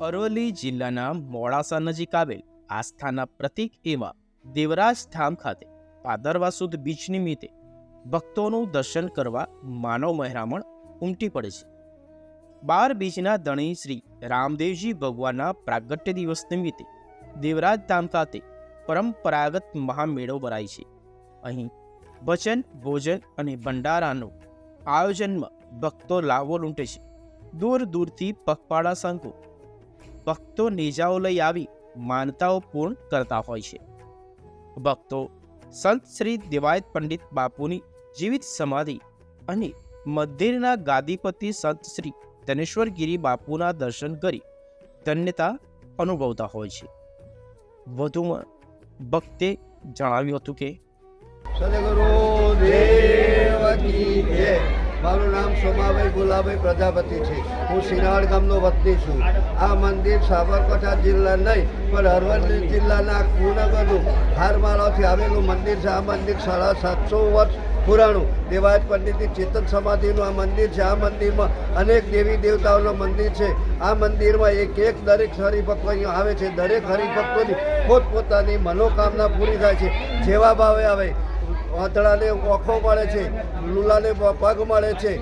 અરવલ્લી જિલ્લાના મોડાસા નજીક આવેલ આસ્થાના પ્રતીક એવા દેવરાજ ધામ ખાતે પાદરવા સુદ બીચ નિમિત્તે ભક્તોનું દર્શન કરવા માનવ મહેરામણ ઉમટી પડે છે. બાર બીચના ધણી શ્રી રામદેવજી ભગવાનના પ્રાગટ્ય દિવસ નિમિત્તે દેવરાજ ધામ ખાતે પરંપરાગત મહામેળો ભરાય છે. અહીં ભજન, ભોજન અને ભંડારાનું આયોજનમાં ભક્તો લાવો લૂંટે છે. દૂર દૂરથી પગપાળા સંઘો ભક્તો નેજાઓ લઈ આવી માનતાઓ પૂર્ણ કરતા હોય છે. ભક્તો સંત શ્રી દેવાયત પંડિત બાપુની જીવિત સમાધિ અને મંદિરના ગાદીપતિ સંત શ્રી ધનેશ્વરગીરી બાપુના દર્શન કરી ધન્યતા અનુભવતા હોય છે. વધુમાં ભક્તે જણાવ્યું હતું કે સદગુરુ દેવ મારું નામ સોમાભાઈ ગુલાભાઈ પ્રજાપતિ છે. હું સિનાળ ગામનો વતની છું. આ મંદિર સાબરકાંઠા જિલ્લા નહીં, પણ અરવલ્લી જિલ્લાના કુનગરનું હારમાળાથી આવેલું મંદિર છે. આ મંદિર સાડા સાતસો વર્ષ પુરાણું. દેવાયત પંડિતની ચેતન સમાધિનું આ મંદિર છે. આ મંદિરમાં અનેક દેવી દેવતાઓનું મંદિર છે. આ મંદિરમાં એક એક દરેક હરિભક્તો અહીંયા આવે છે. દરેક હરિભક્તોની પોતપોતાની મનોકામના પૂરી થાય છે. જેવા ભાવે આવે વાતળાને ઓખો મળે છે લુલાને પગ મળે છે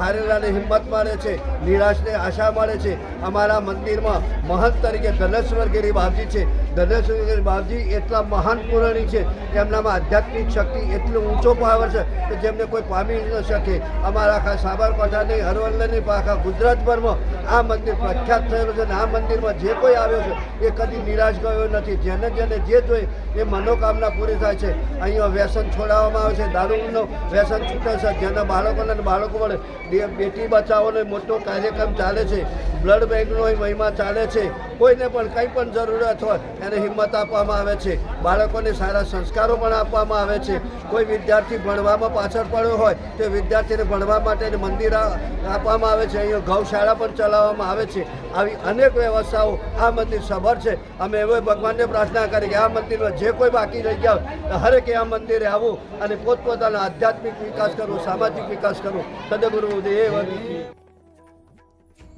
હારેલાને હિંમત મળે છે. નિરાશને આશા મળે છે. અમારા મંદિરમાં મહંત તરીકે ધનેશ્વરગીરી બાપજી છે. ધનેશ્વરગીરી બાપજી એટલા મહાન પુરાણી છે. એમનામાં આધ્યાત્મિક શક્તિ એટલું ઊંચો પાવર છે કે જેમને કોઈ પામી ન શકે. અમારા આખા સાબરકાંઠાની, અરવલ્લીની આખા ગુજરાતભરમાં આ મંદિર પ્રખ્યાત થયેલું છે અને આ મંદિરમાં જે કોઈ આવ્યો છે એ કદી નિરાશ ગયો નથી. જેને જેને જે જોઈએ એ મનોકામના પૂરી થાય છે. અહીંયા વ્યસન છોડાવવામાં આવે છે. દારૂનો વ્યસન છૂટે છે. જેના બાળકોને બાળકો વડે બેટી બચાવોને મોટો કાર્યક્રમ ચાલે છે. બ્લડ બેંકનો મહિમા ચાલે છે. કોઈને પણ કંઈ પણ જરૂરત હોય એને હિંમત આપવામાં આવે છે. બાળકોને સારા સંસ્કારો પણ આપવામાં આવે છે. કોઈ વિદ્યાર્થી ભણવામાં પાછળ પડ્યો હોય તો વિદ્યાર્થીને ભણવા માટે મંદિર આપવામાં આવે છે. અહીંયા ગૌશાળા પણ ચલાવવામાં આવે છે. આવી અનેક વ્યવસ્થાઓ આ મંદિર સભર છે. અમે એવો ભગવાનને પ્રાર્થના કરી કે આ મંદિરમાં જે કોઈ બાકી રહી ગયા હોય હરેકે આ મંદિરે આવવું અને પોતપોતાનો આધ્યાત્મિક વિકાસ કરવો, સામાજિક વિકાસ કરવો. સદગુરુ દેવ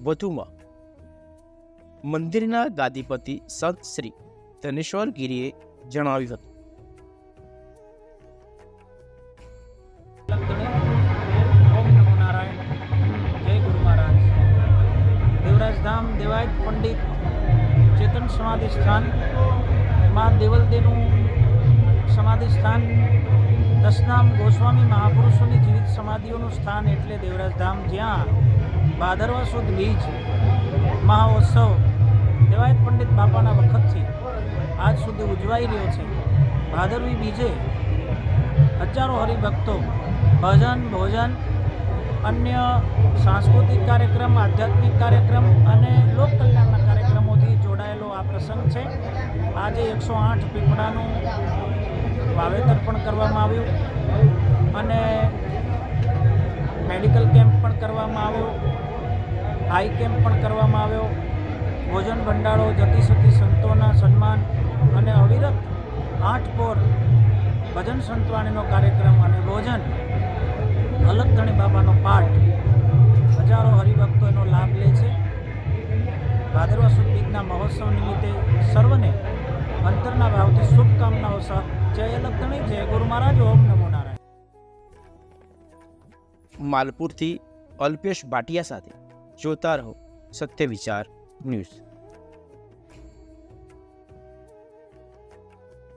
વધુમાં, મંદિરના ગાદીપતિ સંત શ્રી ધનેશ્વર ધનેશ્વરગીરીએ જણાવ્યું હતું. ઓમ નમો નારાયણ જય ગુરુ મહારાજ. દેવરાજ ધામ દેવાયત પંડિત ચેતન સમાધિ સ્થાન, માં દેવલદેનું સમાધિ સ્થાન, દસનામ ગોસ્વામી મહાપુરુષોની જીવિત સમાધિઓનું સ્થાન એટલે દેવરાજ ધામ, જ્યાં ભાદરવા સુદ બીજ, મહાઉત્સવ, દેવાયત પંડિત બાપાના વખતથી આજ સુધી ઉજવાઈ રહ્યો છે. ભાદરવી બીજે હજારો હરિભક્તો ભજન, ભોજન, અન્ય સાંસ્કૃતિક કાર્યક્રમ, આધ્યાત્મિક કાર્યક્રમ અને લોક કલ્યાણના કાર્યક્રમોથી જોડાયેલો આ પ્રસંગ છે. આજે એકસો આઠ પીપળાનું વાવેતર પણ કરવામાં આવ્યું અને મેડિકલ કેમ્પ પણ કરવામાં આવ્યો આઈ કેમ્પ પણ કરવામાં આવ્યો. ભોજન ભંડારો જતી સતી સંતોના સન્માન અને અવિરત આઠ પોર ભજન સંતવાણીનો કાર્યક્રમ અને ભોજન. અલગધણી બાબાનો પાઠ. હજારો હરિભક્તો એનો લાભ લે છે. ભાદરવા સુદ બીજના મહોત્સવ નિમિત્તે સર્વને અંતરના ભાવથી શુભકામનાઓ સહ જય અલગધણી જય ગુરુ મહારાજ, ઓમ નમો નારાયણ માલપુરથી અલ્પેશ ભાટિયા સાથે જોતા રહો સત્ય વિચાર ન્યૂઝ.